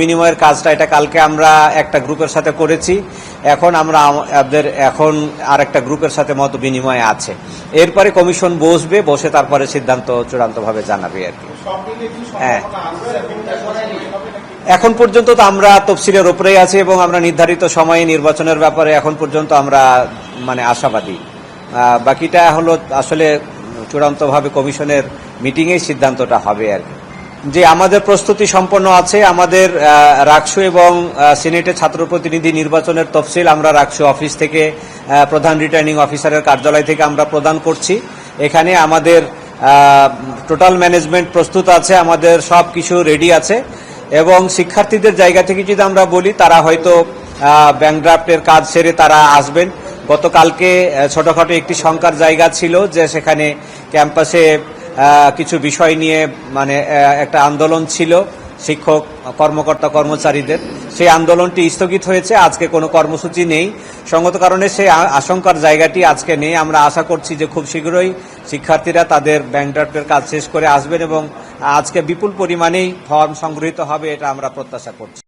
বিনিময়ের কাজটা এটা কালকে আমরা একটা গ্রুপের সাথে করেছি। এখন আমরা আমাদের এখন আর একটা গ্রুপের সাথে মত বিনিময় আছে। এরপরে কমিশন বসবে, বসে তারপরে সিদ্ধান্ত চূড়ান্তভাবে জানাবে আর কি। হ্যাঁ। এখন পর্যন্ত তো আমরা তফসিলের ওপরেই আছি এবং আমরা নির্ধারিত সময়ে নির্বাচনের ব্যাপারে এখন পর্যন্ত আমরা মানে আশাবাদী। বাকিটা হলো আসলে চূড়ান্তভাবে কমিশনের মিটিংয়েই সিদ্ধান্তটা হবে আর কি। যে আমাদের প্রস্তুতি সম্পন্ন আছে আমাদের রাকসু এবং আহ, সিনেটের ছাত্র প্রতিনিধি নির্বাচনের তফসিল আমরা রাকসু অফিস থেকে প্রধান রিটার্নিং অফিসারের কার্যালয় থেকে আমরা প্রদান করছি। এখানে আমাদের টোটাল ম্যানেজমেন্ট প্রস্তুত আছে আমাদের সব কিছু রেডি আছে এবং শিক্ষার্থীদের জায়গা থেকে যদি আমরা বলি তারা হয়তো ব্যাংক ড্রাফটের কাজ সেরে তারা আসবেন। গতকালকে ছোটখাটো একটি শঙ্কার জায়গা ছিল যে সেখানে ক্যাম্পাসে কিছু বিষয় নিয়ে মানে একটা আন্দোলন ছিল শিক্ষক, কর্মকর্তা, কর্মচারীদের। সেই আন্দোলনটি স্থগিত হয়েছে, আজকে কোনো কর্মসূচি নেই। সঙ্গত কারণে সেই আশঙ্কার জায়গাটি আজকে নেই। আমরা আশা করছি যে খুব শীঘ্রই শিক্ষার্থীরা তাদের ব্যাংক ড্রাফটের কাজ শেষ করে আসবেন এবং আজকে বিপুল পরিমাণেই ফর্ম সংগৃহীত হবে, এটা আমরা প্রত্যাশা করছি।